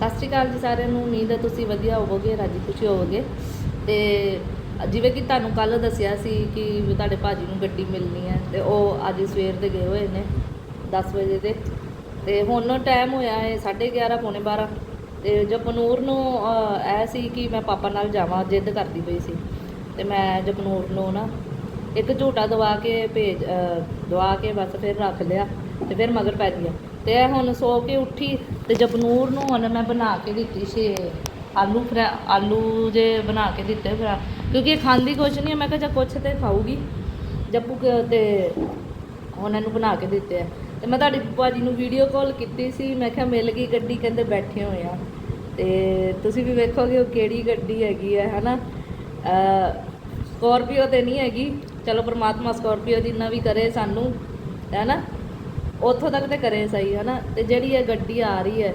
ਸਤਿ ਸ਼੍ਰੀ ਅਕਾਲ ਜੀ ਸਾਰਿਆਂ ਨੂੰ। ਉਮੀਦ ਹੈ ਤੁਸੀਂ ਵਧੀਆ ਹੋਵੋਗੇ ਰਾਜੀ ਖੁਸ਼ੀ ਹੋਵੋਗੇ। ਤੇ ਜਿਵੇਂ ਕਿ ਤੁਹਾਨੂੰ ਕੱਲ ਦੱਸਿਆ ਸੀ ਕਿ ਵੀ ਤੁਹਾਡੇ ਭਾਜੀ ਨੂੰ ਗੱਡੀ ਮਿਲਣੀ ਹੈ ਤੇ ਉਹ ਅੱਜ ਸਵੇਰ ਦੇ ਗਏ ਹੋਏ ਨੇ 10 ਵਜੇ ਦੇ। ਤੇ ਹੁਣ ਟਾਈਮ ਹੋਇਆ ਹੈ 11:30 ਪੌਣੇ 12 ਤੇ ਜਪਨੂਰ ਨੂੰ ਅਹ, ਇਹ ਸੀ ਕਿ ਮੈਂ ਪਾਪਾ ਨਾਲ ਜਾਵਾਂ ਜਿੱਦ ਕਰਦੀ ਪਈ ਸੀ। ਤੇ ਮੈਂ ਜਪਨੂਰ ਨੂੰ ਨਾ ਇੱਕ ਝੂਟਾ ਦਵਾ ਕੇ ਭੇਜ ਦਵਾ ਕੇ ਬਸ ਫਿਰ ਰੱਖ ਲਿਆ ਤੇ ਫਿਰ ਮਗਰ ਪੈ ਗਿਆ ਤੇ ਇਹ ਹੁਣ ਸੋ ਕੇ ਉੱਠੀ ਤੇ ਜਪਨੂਰ ਨੂੰ ਹੁਣ ਮੈਂ ਬਣਾ ਕੇ ਦਿੱਤੀ ਸੀ, ਆਲੂ ਫਰਾ, ਆਲੂ ਜੇ ਬਣਾ ਕੇ ਦਿੱਤੇ ਫਿਰ ਕਿਉਂਕਿ ਇਹ ਖਾਂਦੀ ਕੁਛ ਨਹੀਂ ਮੈਂ ਕਿਹਾ ਚਾ ਕੁਛ ਤੇ ਖਾਊਗੀ। ਜੱਪੂ ਕ- ਤੇ ਹੁਣ ਇਹਨੂੰ ਬਣਾ ਕੇ ਦਿੱਤੇ ਆ। ਤੇ ਮੈਂ ਤੁਹਾਡੀ ਭਾਜੀ ਨੂੰ ਵੀਡੀਓ ਕਾਲ ਕੀਤੀ ਸੀ, ਮੈਂ ਕਿਹਾ ਮਿਲ ਗਈ ਗੱਡੀ, ਕਹਿੰਦੇ ਬੈਠੇ ਹੋਏ ਆ। ਤੇ ਤੁਸੀਂ ਵੀ ਵੇਖੋਗੇ ਉਹ ਕਿਹੜੀ ਗੱਡੀ ਹੈਗੀ ਹੈ ਹਨਾ? ਸਕੋਰਪੀਓ ਤੇ ਨਹੀਂ ਹੈਗੀ, ਚਲੋ ਪਰਮਾਤਮਾ ਸਕੋਰਪੀਓ ਜਿੰਨਾ ਵੀ ਕਰੇ ਸਾਨੂੰ ਹੈ ਨਾ ਉੱਥੋਂ ਤੱਕ ਤੇ ਕਰੇ ਸਹੀ, ਹਨਾ? ਤੇ ਜਿਹੜੀ ਇਹ ਗੱਡੀ ਆ ਰਹੀ ਹੈ,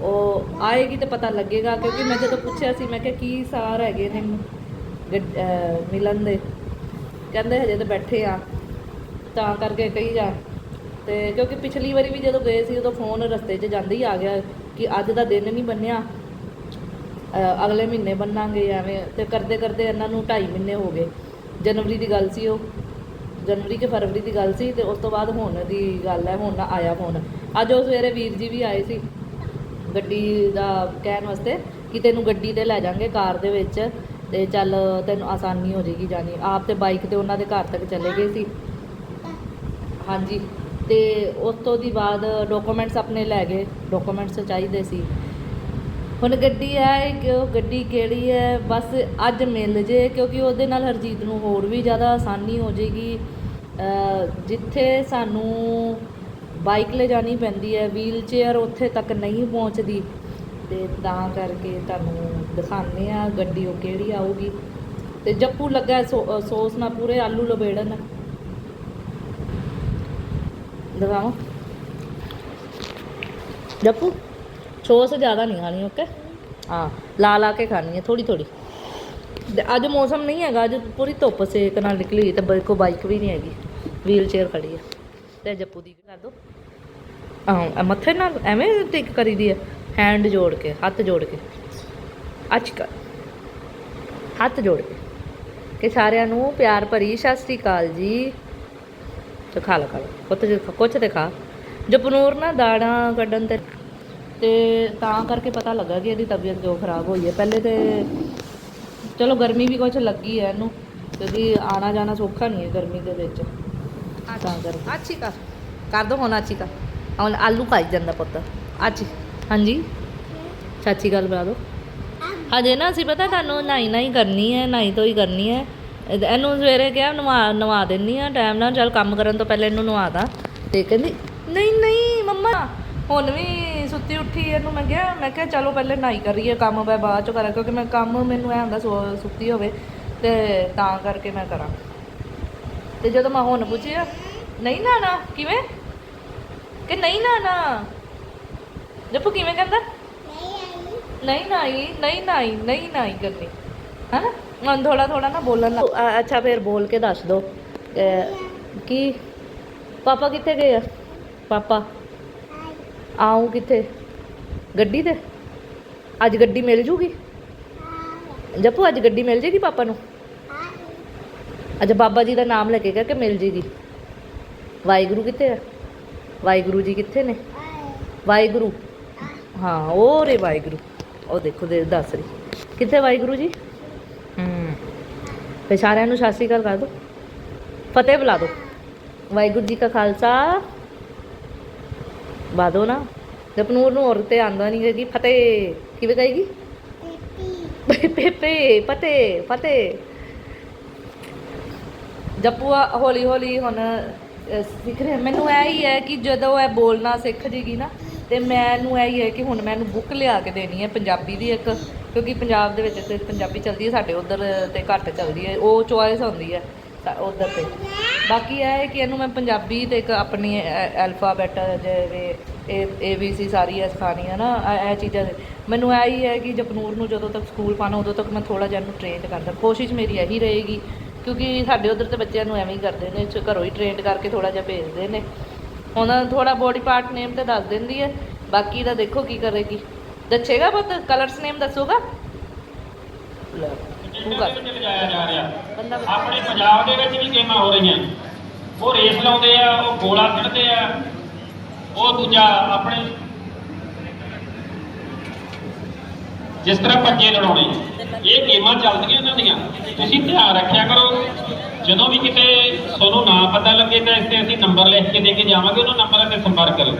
ਉਹ ਆਏਗੀ ਤੇ ਪਤਾ ਲੱਗੇਗਾ, ਕਿਉਂਕਿ ਮੈਂ ਜਦੋਂ ਪੁੱਛਿਆ ਸੀ, ਮੈਂ ਕਿਹਾ, ਕੀ ਸਾਰ ਹੈਗੇ ਨੇ ਗੱਡ- ਮਿਲਣ ਦੇ? ਕਹਿੰਦੇ ਹਜੇ ਤਾਂ ਬੈਠੇ ਆ, ਤਾਂ ਕਰਕੇ ਕਹੀ ਜਾ। ਤੇ ਕਿਉਂਕਿ ਪਿਛਲੀ ਵਾਰੀ ਵੀ ਜਦੋਂ ਗਏ ਸੀ, ਉਦੋਂ ਫੋਨ ਰਸਤੇ 'ਚ ਜਾਂਦੇ ਹੀ ਆ ਗਿਆ ਕਿ ਅੱਜ ਦਾ ਦਿਨ ਨਹੀਂ ਬੰਨਿਆ ਅਗਲੇ ਮਹੀਨੇ ਬੰਨਾਂਗੇ ਐਵੇਂ, ਤੇ ਕਰਦੇ ਕਰਦੇ ਇਹਨਾਂ ਨੂੰ 2.5 ਮਹੀਨੇ ਹੋ ਗਏ। ਜਨਵਰੀ ਦੀ ਗੱਲ ਸੀ ਉਹ। ਜਨਵਰੀ ਕਿ ਫਰਵਰੀ ਦੀ ਗੱਲ ਸੀ ਤੇ ਉਸ ਤੋਂ ਬਾਅਦ ਹੁਣ ਦੀ ਗੱਲ ਹੈ, ਹੁਣ ਆਇਆ ਫੋਨ ਅੱਜ ਉਹ ਸਵੇਰੇ ਵੀਰ ਜੀ ਵੀ ਆਏ ਸੀ ਗੱਡੀ ਦਾ ਕਹਿਣ ਵਾਸਤੇ ਕਿ ਤੈਨੂੰ ਗੱਡੀ ਤੇ ਲੈ ਜਾਾਂਗੇ ਕਾਰ ਦੇ ਵਿੱਚ ਤੇ ਚੱਲ ਤੈਨੂੰ ਆਸਾਨੀ ਹੋ ਜਾਏਗੀ ਜਾਣੀ। ਆਪ ਤੇ ਬਾਈਕ ਤੇ ਉਹਨਾਂ ਦੇ ਘਰ ਤੱਕ ਚਲੇ ਗਏ ਸੀ। ਹਾਂਜੀ, ਤੇ ਉਸ ਤੋਂ ਦੀ ਬਾਅਦ ਡਾਕੂਮੈਂਟਸ ਆਪਣੇ ਲੈ ਗਏ ਡਾਕੂਮੈਂਟਸ ਚਾਹੀਦੇ ਸੀ। ਹੁਣ ਗੱਡੀ ਹੈ ਕਿ ਉਹ ਗੱਡੀ ਕਿਹੜੀ ਹੈ, ਬਸ ਅੱਜ ਮਿਲ ਜੇ ਕਿਉਂਕਿ ਉਹਦੇ ਨਾਲ ਹਰਜੀਤ ਨੂੰ ਹੋਰ ਵੀ ਜ਼ਿਆਦਾ ਆਸਾਨੀ ਹੋ ਜਾਏਗੀ। ਜਿੱਥੇ ਸਾਨੂੰ ਬਾਈਕ ਲੈ ਜਾਣੀ ਪੈਂਦੀ ਹੈ ਵੀਲ ਚੇਅਰ ਉੱਥੇ ਤੱਕ ਨਹੀਂ ਪਹੁੰਚਦੀ। ਤੇ ਤਾਂ ਕਰਕੇ ਤੁਹਾਨੂੰ ਦਿਖਾਉਂਦੇ ਆ ਗੱਡੀ ਉਹ ਕਿਹੜੀ ਆਊਗੀ। ਤੇ ਜੱਪੂ ਲੱਗਾ ਹੈ ਸੋ- ਅਹ ਨਾਲ ਪੂਰੇ ਆਲੂ ਲਬੇੜਨ। ਦਿਖਾਵਾਂ। ਜੱਪੂ, ਸੋਸ ਜ਼ਿਆਦਾ ਨਹੀਂ ਖਾਣੀ ਓਕੇ ਹਾਂ, ਲਾ ਲਾ ਕੇ ਖਾਣੀ ਹੈ ਥੋੜੀ ਥੋੜੀ ਅੱਜ ਮੌਸਮ ਨਹੀਂ ਹੈਗਾ, ਅੱਜ ਪੂਰੀ ਧੁੱਪ ਸੇਕ ਨਾਲ ਨਿਕਲੀ ਹੋਈ ਤੇ ਬ- ਬਾਈਕ ਵੀ ਨਹੀਂ ਹੈਗੀ। ਵੀਲ ਚੇਅਰ ਖੜੀ ਹੈ ਤੇ ਜੱਪੂ ਦੀ ਕਰ ਦੋ। ਆਹ ਮੱਥੇ ਨਾਲ ਐਵੇਂ ਟਿਕ ਕਰੀਦੀ ਹੈ ਹੈਂਡ ਜੋੜ ਕੇ, ਹੱਥ ਜੋੜ ਕੇ। ਅੱਜ ਕਰ ਹੱਥ ਜੋੜ ਕੇ। ਕਿ ਸਾਰਿਆਂ ਨੂੰ ਪਿਆਰ ਭਰੀ ਸਤਿ ਸ੍ਰੀ ਅਕਾਲ ਜੀ। ਤੇ ਖਾ ਲਾ ਖਾ ਲਾ। ਕੁੱਤ ਜੇ ਕੁਛ ਤੇ ਖਾ। ਜਪਨੂਰ ਨਾ ਦਾੜਾਂ ਕੱਢਣ ਤੇ ਤੇ ਤਾਂ ਕਰਕੇ ਪਤਾ ਲੱਗਾ ਕਿ ਇਹਦੀ ਤਬੀਅਤ ਜੋ ਖਰਾਬ ਹੋਈ ਹੈ। ਪਹਿਲੇ ਤੇ ਚਲੋ ਗਰਮੀ ਵੀ ਕੁਛ ਲੱਗੀ ਹੈ ਇਹਨੂੰ, ਕਿਉਂਕਿ ਆਣਾ ਜਾਣਾ ਸੌਖਾ ਨਹੀਂ ਹੈ ਗਰਮੀ ਦੇ ਵਿੱਚ। ਤਾਂ ਕਰਕੇ ਅੱਛੀ ਕਰ ਕਰ ਦੋ ਹੁਣ ਅੱਛੀ ਕਰ ਹੁਣ ਆਲੂ ਖਾਈ ਜਾਂਦਾ ਪੁੱਤ। ਅੱਛੀ ਹਾਂਜੀ? ਚਾਚੀ ਗੱਲ ਬਣਾ ਦੋ। ਹਜੇ ਨਾ ਅਸੀਂ ਪਤਾ ਤੁਹਾਨੂੰ ਨਾਈ ਨਾਈ ਕਰਨੀ ਹੈ, ਨਾਈ ਤੋਂ ਹੀ ਕਰਨੀ ਹੈ। ਇਹਨੂੰ ਸਵੇਰੇ ਕਿਹਾ ਨਵਾ ਨਵਾ ਦਿੰਨੀ ਆ, ਟਾਈਮ ਨਾਲ ਚੱਲ ਕੰਮ ਕਰਨ ਤੋਂ ਪਹਿਲੇ ਇਹਨੂੰ ਨਵਾ ਤੇ ਕਹਿੰਦੀ, ਨਹੀਂ ਨਹੀਂ, ਮੰਮਾ, ਹੁਣ ਵੀ ਸੁੱਤੀ ਉੱਠੀ ਇਹਨੂੰ ਮੈਂ ਕਿਹਾ ਮੈਂ ਕਿਹਾ ਚਲੋ ਪਹਿਲੇ ਨਾਈ ਕਰੀਏ, ਕੰਮ ਮੈਂ ਬਾਅਦ ਚ ਕਰਾਂ, ਕਿਉਂਕਿ ਮੈਂ ਕੰਮ ਮੈਨੂੰ ਐ ਹੁੰਦਾ ਸੁੱਤੀ ਹੋਵੇ ਤੇ ਤਾਂ ਕਰਕੇ ਮੈਂ ਕਰਾਂ। ਤੇ ਜਦੋਂ ਮੈਂ ਹੁਣ ਪੁੱਛਿਆ, ਨਹੀਂ ਨਾ ਕਿਵੇਂ? ਕਿ ਨਹੀਂ ਨਾ ਨਾ ਜੱਪੂ ਕਿਵੇਂ ਕਹਿੰਦਾ? ਨਹੀਂ ਨਾਈ ਨਹੀਂ ਨਾਈ ਨਹੀਂ ਨਾਈ ਕਰਨੀ। ਹੈਨਾ? ਮਨ ਥੋੜਾ ਥੋੜਾ ਨਾ ਬੋਲਣ ਲੱਗ ਅੱਛਾ, ਫਿਰ ਬੋਲ ਕੇ ਦੱਸ ਦੋ। ਕੀ? ਪਾਪਾ ਕਿੱਥੇ ਗਏ ਆ? ਪਾਪਾ? ਆਉਂ ਕਿੱਥੇ? ਗੱਡੀ ਤੇ? ਅੱਜ ਗੱਡੀ ਮਿਲ ਜੂਗੀ? ਜੱਪੂ ਅੱਜ ਗੱਡੀ ਮਿਲ ਜੇਗੀ ਪਾਪਾ ਨੂੰ? ਅੱਛਾ ਬਾਬਾ ਜੀ ਦਾ ਨਾਮ ਲੈ ਕੇ ਗਿਆ ਕਿ ਮਿਲ ਜੇਗੀ ਵਾਹਿਗੁਰੂ ਕਿੱਥੇ ਆ? ਵਾਹਿਗੁਰੂ ਜੀ ਕਿੱਥੇ ਨੇ? ਵਾਹਿਗੁਰੂ। ਹਾਂ ਉਹ ਰੇ ਵਾਹਿਗੁਰੂ। ਉਹ ਦੇਖੋ ਦੇ ਦੱਸ ਰਹੀ। ਕਿੱਥੇ ਵਾਹਿਗੁਰੂ ਜੀ? ਹੂੰ। ਤੇ ਸਾਰਿਆਂ ਨੂੰ ਸਤਿ ਸ਼੍ਰੀ ਅਕਾਲ ਕਰ ਦੋ। ਫਤਿਹ ਬੁਲਾ ਦੋ। ਵਾਹਿਗੁਰੂ ਜੀ ਕਾ ਖਾਲਸਾ। ਬਾਦੋ ਨਾ। ਜਪਨੂਰ ਨੂੰ ਔਰ ਤੇ ਆਂਦਾ ਨਹੀਂ ਕਿ ਫਤਿਹ ਕਿਵੇਂ ਕਹੇਗੀ? ਪੇਪੇ ਫਤਿਹ ਫਤਿਹ। ਜੱਪੂਆ ਹੌਲੀ ਹੌਲੀ ਹੁਣ ਅਹ, ਸਿੱਖ ਰਿਹਾ। ਮੈਨੂੰ ਇਹ ਹੀ ਹੈ ਕਿ ਜਦੋਂ ਇਹ ਬੋਲਣਾ ਸਿੱਖ ਜੇਗੀ ਨਾ ਤੇ ਮੈਨੂੰ ਇਹ ਹੀ ਹੈ ਕਿ ਹੁਣ ਮੈਨੂੰ ਬੁੱਕ ਲਿਆ ਕੇ ਦੇਣੀ ਹੈ ਪੰਜਾਬੀ ਦੀ ਇੱਕ ਕਿਉਂਕਿ ਪੰਜਾਬ ਦੇ ਵਿੱਚ ਤੇ ਪੰਜਾਬੀ ਚੱਲਦੀ ਹੈ ਸਾਡੇ ਉਧਰ ਤੇ ਘੱਟ ਚੱਲਦੀ ਹੈ। ਉਹ ਚੁਆਇਸ ਹੁੰਦੀ ਹੈ ਉਧਰ ਤੇ। ਬਾਕੀ ਇਹ ਹੈ ਕਿ ਇਹਨੂੰ ਮੈਂ ਪੰਜਾਬੀ ਤੇ ਇੱਕ ਆਪਣੀ ਐਲਫਾਬੈਟ ਜਿਵੇਂ ਏ ਏ ਬੀ ਸੀ ਸਾਰੀ ਇਹ ਸਿਖਾਉਣੀ ਹੈ ਨਾ ਇਹ- ਇਹ ਚੀਜ਼ਾਂ ਦੇ। ਮੈਨੂੰ ਇਹ ਹੀ ਹੈ ਕਿ ਜਪਨੂਰ ਨੂੰ ਜਦੋਂ ਤੱਕ ਸਕੂਲ ਪਾਣਾ ਉਦੋਂ ਤੱਕ ਮੈਂ ਥੋੜਾ ਜਿਹਾ ਇਹਨੂੰ ਟ੍ਰੇਨ ਕਰਦਾ। ਕੋਸ਼ਿਸ਼ ਮੇਰੀ ਇਹੀ ਰਹੇਗੀ ਕਿਉਂਕਿ ਸਾਡੇ ਉਧਰ ਤੇ ਬੱਚਿਆਂ ਨੂੰ ਐਵੇਂ ਹੀ ਕਰਦੇ ਨੇ ਘਰੋਂ ਹੀ ਟ੍ਰੇਨਡ ਕਰਕੇ ਥੋੜਾ ਜਿਹਾ ਭੇਜਦੇ ਨੇ। ਹੁਣ ਥੋੜਾ ਬੋਡੀ ਪਾਰਟ ਨੇਮ ਤੇ ਦੱਸ ਦਿੰਦੀ ਹੈ, ਬਾਕੀ ਦਾ ਦੇਖੋ ਕੀ ਕਰੇਗੀ। ਦੱਸੇਗਾ ਪੁੱਤ ਕਲਰਸ ਨੇਮ ਦੱਸੂਗਾ? ਤੂੰ ਕਰ ਆਪਣੇ ਪੰਜਾਬ ਦੇ ਵਿੱਚ ਵੀ ਗੇਮਾਂ ਹੋ ਰਹੀਆਂ। ਉਹ ਰੇਸ ਲਾਉਂਦੇ ਆ, ਉਹ ਗੋਲਾ ਸਿੱਟਦੇ ਆ, ਉਹ ਦੂਜਾ ਆਪਣੇ ਜਿਸ ਤਰ੍ਹਾਂ ਪੰਜੇ ਲੜਾਉਣੇ। ਇਹ ਗੇਮਾਂ ਚੱਲਦੀਆਂ ਇਹਨਾਂ ਦੀਆਂ। ਤੁਸੀਂ ਧਿਆਨ ਰੱਖਿਆ ਕਰੋ ਜਦੋਂ ਵੀ ਕਿਤੇ ਤੁਹਾਨੂੰ ਨਾ ਪਤਾ ਲੱਗੇ ਤਾਂ ਇਸ ਤੇ ਅਸੀਂ ਨੰਬਰ ਲਿਖ ਕੇ ਦੇ ਕੇ ਜਾਵਾਂਗੇ ਉਹਨਾਂ ਨੰਬਰਾਂ ਤੇ ਸੰਪਰਕ ਕਰੋ।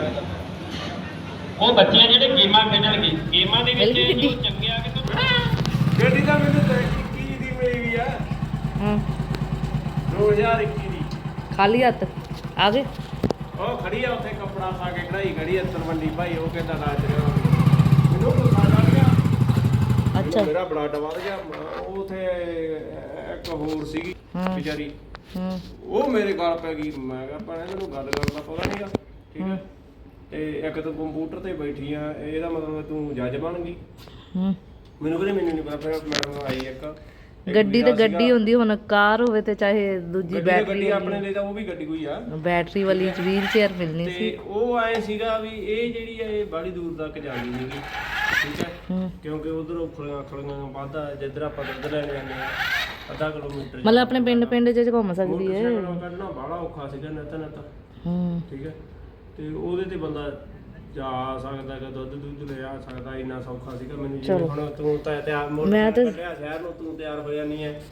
ਉਹ ਬੱਚੇ ਜਿਹੜੇ ਗੇਮਾਂ ਖੇਡਣਗੇ। ਗੇਮਾਂ ਦੇ ਵਿੱਚ ਚੰਗੇ ਆ ਕਿ ਤੁਹਾਨੂੰ ਗੱਡੀ ਤਾਂ ਮੈਨੂੰ ਤਾਂ 21 ਦੀ ਮਿਲੀ ਵੀ ਆ। ਹਾਂ। 2021 ਦੀ। ਖਾਲੀ ਹੱਥ। ਆ ਗਏ। ਉਹ ਖੜੀ ਆ ਉੱਥੇ ਕੱਪੜਾ ਪਾ ਕੇ ਕਢਾਈ ਖੜੀ ਆ ਤਲਵੰਡੀ ਭਾਈ ਉਹ ਕਹਿੰਦਾ ਨਾਚ ਰਿਹਾ ਮੈਨੂੰ ਗੁੱਸਾ ਚੜ ਗਿਆ। ਅੱਛਾ। ਮੇਰਾ ਬਲੱਡ ਵੱਧ ਗਿਆ ਉਹ ਉਥੇ ਇੱਕ ਹੋਰ ਸੀਗੀ। ਵਿਚਾਰੀ। ਹੂੰ। ਉਹ ਮੇਰੇ ਗਲ ਪੈ ਗਈ। ਮੈਂ ਕਿਹਾ ਭੈਣੇ ਮੈਨੂੰ ਗੱਲ ਕਰਨ ਦਾ ਪਤਾ ਨਹੀਂਗਾ ਠੀਕ ਹੈ। ਤੇ ਇੱਕ ਤਾਂ ਕੰਪਿਊਟਰ ਤੇ ਬੈਠੀ ਆ ਇਹਦਾ ਮਤਲਬ ਤੂੰ ਜੱਜ ਬਣ ਗਈ। ਹੂੰ। ਮੈਨੂੰ ਕਹਿੰਦੇ ਮੈਨੂੰ ਨਹੀਂ ਪਤਾ ਫਿਰ ਮੈਡਮ ਆਈ ਇੱਕ। ਗੱਡੀ ਤੇ ਗੱਡੀ। ਹੁੰਦੀ ਹੁਣ ਕਾਰ ਹੋਵੇ ਤੇ ਚਾਹੇ ਦੂਜੀ ਤਾਂ ਬੈਟਰੀ ਗੱਡੀ ਆਪਣੇ ਲਈ ਤਾਂ ਉਹ ਵੀ ਗੱਡੀ ਕੋਈ ਆ। ਬੈਟਰੀ ਵਾਲੀ ਵੀਲ ਚੇਅਰ ਮਿਲਣੀ ਤੇ ਸੀ। ਉਹ ਆਏ ਸੀਗਾ ਵੀ ਇਹ ਜਿਹੜੀ ਹੈ ਇਹ ਬੜੀ ਦੂਰ ਤੱਕ ਜਾਂਦੀ ਸੀਗੀ। ਠੀਕ ਹੈ? ਕਿਉਂਕਿ ਉਧਰੋਂ ਖਲੀਆਂ ਖਲੀਆਂ ਵਾਧਾ ਜਿੱਧਰ ਆਪਾਂ ਦੁੱਧ ਲੈਣ ਜਾਂਦੇ ਆ ਅੱਧਾ ਕਿਲੋਮੀਟਰ ਮਤਲਬ ਆਪਣੇ ਪਿੰਡ ਪਿੰਡ ਚ ਘੁੰਮ ਸਕਦੀ ਹੈ। ਮੋਟਰਸਾਈਕਲ ਕੱਢਣਾ ਬਾਹਲਾ ਔਖਾ ਸੀਗਾ ਨਿਤ ਨਿਤ। ਹੂੰ। ਠੀਕ ਹੈ? ਤੇ ਉਹਦੇ ਤੇ ਬੰਦਾ ਜਾ ਸਕਦਾ ਕਿ ਦੁੱਧ ਦੁੱਧ ਲੈ ਆ ਸਕਦਾ ਇੰਨਾ ਸੌਖਾ ਸੀਗਾ ਮੈਨੂੰ ਚਲੋ। ਹੁਣ ਤੂੰ ਤਾਂ ਤਿਆਰ ਮੈਂ ਤੇ- ਕੱਢਿਆ ਸ਼ਹਿਰ ਨੂੰ ਤੂੰ ਤਿਆਰ ਹੋ ਜਾਨੀ ਹੈ।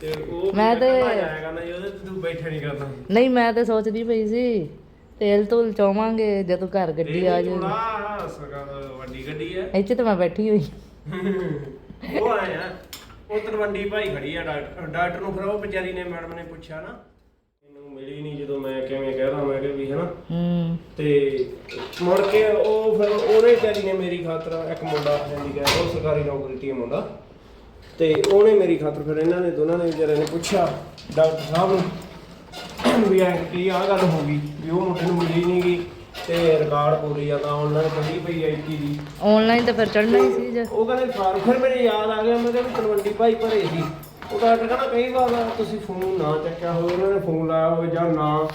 ਤੇ ਉਹ ਮੈਂ ਤੇ- ਜਾਇਆ ਕਰਨਾ ਸੀ, ਉਹਦੇ ਤੇ ਤੂੰ ਬੈਠਾ ਨਹੀਂ ਕਰਨਾ। ਨਹੀਂ ਮੈਂ ਤੇ ਸੋਚਦੀ ਪਈ ਸੀ। ਤੇਲ ਧੁਲ ਚੋਵਾਂਗੇ ਜਦੋਂ ਘਰ ਗੱਡੀ ਆ ਜਾਏ ਥੋੜਾ ਸਰਕਾਰ ਵੱਡੀ ਗੱਡੀ ਹੈ ਇੱਥੇ ਤਾਂ ਮੈਂ ਬੈਠੀ ਹੋਈ। ਉਹ ਆਏ ਆ ਉਹ ਤਲਵੰਡੀ ਭਾਈ ਖੜੀ ਆ ਡਾਕਟਰ ਡਾਕਟਰ ਨੂੰ ਫਿਰ ਉਹ ਵਿਚਾਰੀ ਨੇ ਮੈਡਮ ਨੇ ਪੁੱਛਿਆ ਨਾ। ਮੈਨੂੰ ਮਿਲੀ ਨਹੀਂ ਜਦੋਂ ਮੈਂ ਕਿਵੇਂ ਕਹਿਦਾ ਮੈਂ ਕਿ ਵੀ ਹਨਾ। ਹੂੰ। ਤੇ ਮੁੜ ਕੇ ਉਹ ਫਿਰ ਉਹਨੇ ਵਿਚਾਰੀ ਨੇ ਮੇਰੀ ਖਾਤਰ ਇੱਕ ਮੁੰਡਾ ਜਾਂਦੀ ਗਿਆ ਉਹ ਸਰਕਾਰੀ ਨੌਕਰੀ ਤੇ ਉਹਨੇ ਮੇਰੀ ਖਾਤਰ ਫਿਰ ਇਹਨਾਂ ਨੇ ਦੋਨਾਂ ਨੇ ਵਿਚਾਰੇ ਨੇ ਪੁੱਛਿਆ ਡਾਕਟਰ ਸਾਹਿਬ ਨੂੰ ਵੀ ਐ ਕੀ ਆ ਗੱਲ ਹੋ ਗਈ ਵੀ ਉਹ ਮੁੰਡੇ ਨੂੰ ਮਿਲੀ ਨਹੀਂ ਗਈ ਤੇ ਰਿਕਾਰਡ ਪੂਰੀ ਜਾਂਦਾ ਆਨਲਾਈਨ ਕੱਢੀ ਪਈ ਆਈ ਦੀ ਆਨਲਾਈਨ ਤਾਂ ਫਿਰ ਚੜਨਾ ਹੀ ਸੀ ਜੇ। ਉਹ ਕਹਿੰਦੇ ਫਾਰਮ ਫਿਰ ਮੈਨੂੰ ਯਾਦ ਆ ਗਿਆ ਮੈਂ ਕਿਹਾ ਵੀ ਤਲਵੰਡੀ ਭਾਈ ਭਰੇ ਸੀ। ਉਹ ਡਾਕਟਰ ਕਹਿੰਦਾ ਕਈ ਵਾਰ ਤੁਸੀਂ ਫੋਨ ਨਾ ਚੱਕਿਆ ਹੋਵੇ ਉਹਨਾਂ ਨੇ ਫੋਨ ਲਾਇਆ ਹੋਵੇ ਜਾਂ ਨਾ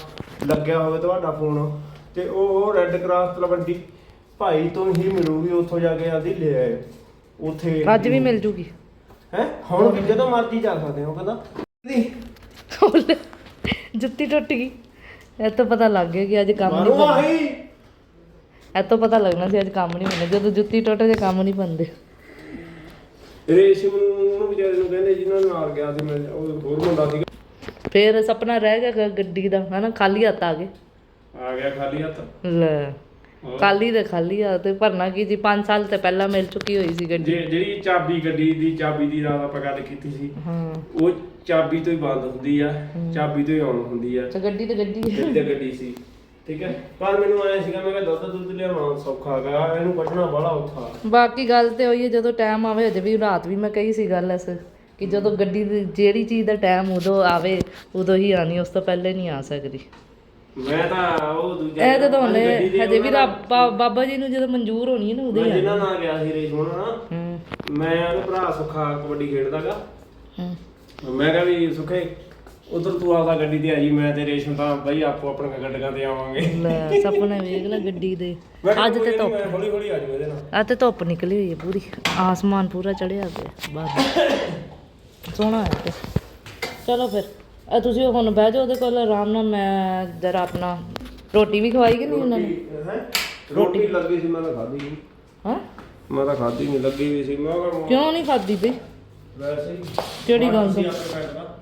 ਲੱਗਿਆ ਹੋਵੇ ਤੁਹਾਡਾ ਫੋਨ ਤੇ ਉਹ ਰੈੱਡ ਕਰਾਸ ਤਲਵੰਡੀ ਭਾਈ ਤੋਂ ਹੀ ਮਿਲੂਗੀ ਉੱਥੋਂ ਜਾ ਕੇ ਆਦੀ ਲੈ ਆਏ। ਉੱਥੇ ਅੱਜ ਵੀ ਮਿਲ ਜੂਗੀ। ਹੈ? ਹੁਣ ਵੀ ਜਦੋਂ ਮਰਜ਼ੀ ਜਾ ਸਕਦੇ ਹੋ ਕਹਿੰਦਾ ਨਹੀਂ ਜੁੱਤੀ ਟੁੱਟ ਗਈ। ਇਹ ਤੋਂ ਪਤਾ ਲੱਗ ਗਿਆ ਕਿ ਅੱਜ ਕੰਮ ਨਹੀਂ ਬਣਨਾ। ਆਹੀ। ਇਹ ਤੋਂ ਪਤਾ ਲੱਗਣਾ ਸੀ ਅੱਜ ਕੰਮ ਨਹੀਂ ਬਣਨਾ। ਜਦੋਂ ਜੁੱਤੀ ਟੁੱਟ ਜੇ ਕੰਮ ਨਹੀਂ ਬਣਦੇ। ਰੇਸ਼ਮ ਨੂੰ ਉਹਨੂੰ ਵਿਚਾਰੇ ਨੂੰ ਕਹਿੰਦੇ ਜਿਹਨਾਂ ਨਾਲ ਗਿਆ ਸੀ ਮੈਂ ਉਹ ਹੋਰ ਮੁੰਡਾ ਸੀਗਾ। ਫੇਰ ਸੁਪਨਾ ਰਹਿ ਗਿਆ ਗ- ਗੱਡੀ ਦਾ ਹਨਾ ਖਾਲੀ ਹੱਥ ਆ ਗਏ। ਆ ਗਿਆ ਖਾਲੀ ਹੱਥ। ਲੈ। ਖਾਲੀ ਤੇ ਖਾਲੀ ਆ ਤੇ ਭਰਨਾ ਕੀ ਜੀ 5 ਸਾਲ ਤੇ ਪਹਿਲਾਂ ਮਿਲ ਚੁੱਕੀ ਹੋਈ ਸੀ ਗੱਡੀ। ਜੇ- ਜਿਹੜੀ ਚਾਬੀ ਗੱਡੀ ਦੀ ਚਾਬੀ ਦੀ ਰਾਤ ਆਪਾਂ ਗੱਲ ਕੀਤੀ ਸੀ ਹਾਂ। ਉਹ ਚਾਬੀ ਤੋਂ ਹੀ ਬੰਦ ਹੁੰਦੀ ਆ ਚਾਬੀ ਤੋਂ ਹੀ ਆਨ ਹੁੰਦੀ ਆ। ਤੇ ਗੱਡੀ ਤੇ ਗੱਡੀ। ਗੱਡੀ ਤੇ ਗੱਡੀ ਸੀ। ਠੀਕ ਹੈ? ਪਰ ਮੈਨੂੰ ਆਇਆ ਸੀਗਾ ਮੈਂ ਕਿਹਾ ਦੁੱਧ ਦੁੱਧ ਲਿਆਉਣਾ ਸੌਖਾ ਹੈਗਾ ਇਹਨੂੰ ਕੱਢਣਾ ਬੜਾ ਔਖਾ। ਬਾਕੀ ਗੱਲ ਤੇ ਹੋਈ ਹੈ ਜਦੋਂ ਟਾਈਮ ਆਵੇ ਅਜੇ ਵੀ ਰਾਤ ਵੀ ਮੈਂ ਕਹੀ ਸੀ ਗੱਲ ਐਸ ਕਿ ਜਦੋਂ ਗੱਡੀ ਦੀ ਜਿਹੜੀ ਚੀਜ਼ ਦਾ ਟਾਈਮ ਉਦੋਂ ਆਵੇ ਉਦੋਂ ਹੀ ਆਣੀ ਉਸ ਤੋਂ ਪਹਿਲੇ ਨਹੀਂ ਆ ਸਕਦੀ। ਮੈਂ ਤਾਂ ਉਹ ਦੂਜਾ ਇਹ ਤਾਂ ਤੁਹਾਨੂੰ ਹਜੇ ਵੀ ਰੱਬ ਬਾਬਾ ਜੀ ਨੂੰ ਜਦੋਂ ਮਨਜ਼ੂਰ ਹੋਣੀ ਹੈ ਨਾ ਉਦੋਂ ਮੈਂ ਆਣੀ ਨਾਲ ਗਿਆ ਸੀ ਰੇਸ਼ਮਨ ਨਾਲ ਹੂੰ। ਮੈਂ ਉਹਦੇ ਭਰਾ ਸੁੱਖਾ ਕਬੱਡੀ ਖੇਡਦਾਗਾ। ਹੂੰ। ਮੈਂ ਕਿਹਾ ਵੀ ਸੁੱਖੇ ਉਧਰ ਤੂੰ ਆਪਦਾ ਗੱਡੀ ਤੇ ਆ ਜੀ ਮੈਂ ਤੇ ਰੇਸ਼ਮ ਤਾਂ ਬਈ ਆਪੋ ਆਪਣੀਆਂ ਗੱਡੀਆਂ ਤੇ ਆਵਾਂਗੇ। ਲੈ ਸੁਪਨੇ ਵੇਖ ਲੈ ਗੱਡੀ ਦੇ। ਮੈਂ ਕਿਹਾ ਅੱਜ ਕੋਈ ਤੇ ਨੀ, ਧੁੱਪ। ਮੈਂ ਹੌਲੀ ਹੌਲੀ ਆ ਜਾਊਂ ਇਹਦੇ ਨਾਲ। ਅੱਜ ਤੇ ਧੁੱਪ ਨਿਕਲੀ ਹੋਈ ਹੈ ਪੂਰੀ। ਆਸਮਾਨ ਪੂਰਾ ਚੜਿਆ ਪਿਆ। ਬਾਹਰ। ਸੋਹਣਾ ਹੈ ਤੇ ਚਲੋ ਫਿਰ। ਆ ਤੁਸੀਂ ਹੁਣ ਬਹਿ ਜਾਓ ਉਹਦੇ ਕੋਲ ਆਰਾਮ ਨਾਲ ਮੈਂ ਜਰਾ ਆਪਣਾ ਰੋਟੀ ਵੀ ਖਵਾਈ ਕਿ ਨਹੀਂ ਉਹਨਾਂ ਨੇ? ਹੈਂ? ਰੋਟੀ ਲੱਗੀ ਸੀ ਮੈਂ ਤਾਂ ਖਾਧੀ ਨਹੀਂ। ਹਾਂ? ਮੈਂ ਤਾਂ ਖਾਧੀ ਨਹੀਂ ਲੱਗੀ ਵੀ ਸੀ ਮੈਂ ਕਿਹਾ ਕਿਉਂ ਨਹੀਂ ਖਾਦੀ ਬਈ ਵੈਸੇ ਹੀ। ਕਿਹੜੀ ਗੱਲ ਸੀ? ਆਪਣੇ ਪਿੰਡ ਦਾ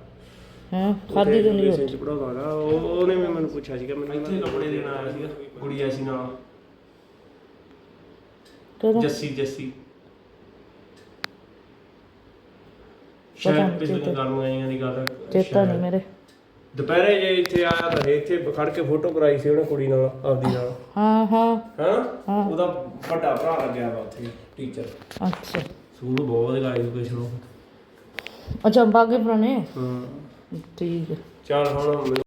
ਹਾਂ? ਖਾਦੀ ਤਾਂ ਨਹੀਂ ਰੋਟੀ? ਪੜਾਉਂਦਾ ਉਹ ਉਹਨੇ ਵੀ ਮੈਨੂੰ ਪੁੱਛਿਆ ਸੀਗਾ ਮੈਨੂੰ ਇੱਥੇ ਕੱਪੜੇ ਦੇਣ ਆਇਆ ਸੀਗਾ ਕੁੜੀ ਆਈ ਸੀ ਨਾਲ। ਕਦੋਂ? ਜੱਸੀ ਜੱਸੀ। ਸ਼ਾਇਦ ਪਿਛਲੇ ਗਰਮ ਆਈਆਂ ਦੀ ਗੱਲ ਚੇਤਾ ਨਹੀਂ ਮੇਰੇ। ਦੁਪਹਿਰੇ ਜੇ ਇੱਥੇ ਆਇਆ ਤਾਂ ਇੱਥੇ ਖੜ ਕੇ ਫੋਟੋ ਕਰਾਈ ਸੀ ਉਹਨੇ ਕੁੜੀ ਨਾਲ ਆਪਦੀ ਨਾਲ। ਹਾਂ ਹਾਂ। ਹਾਂ? ਉਹਦਾ ਵੱਡਾ ਭਰਾ ਲੱਗਿਆ ਵਾ ਉੱਥੇ ਟੀਚਰ ਅੱਛਾ। ਸੂਟ ਬਹੁਤ ਲਗਾਈ ਐਜੂਕੇਸ਼ਨ ਨੂੰ ਅੱਛਾ ਬਾਗੇ ਪੁਰਾਣੇ ਹਾਂ। ਠੀਕ ਹੈ ਚੱਲ ਹੁਣ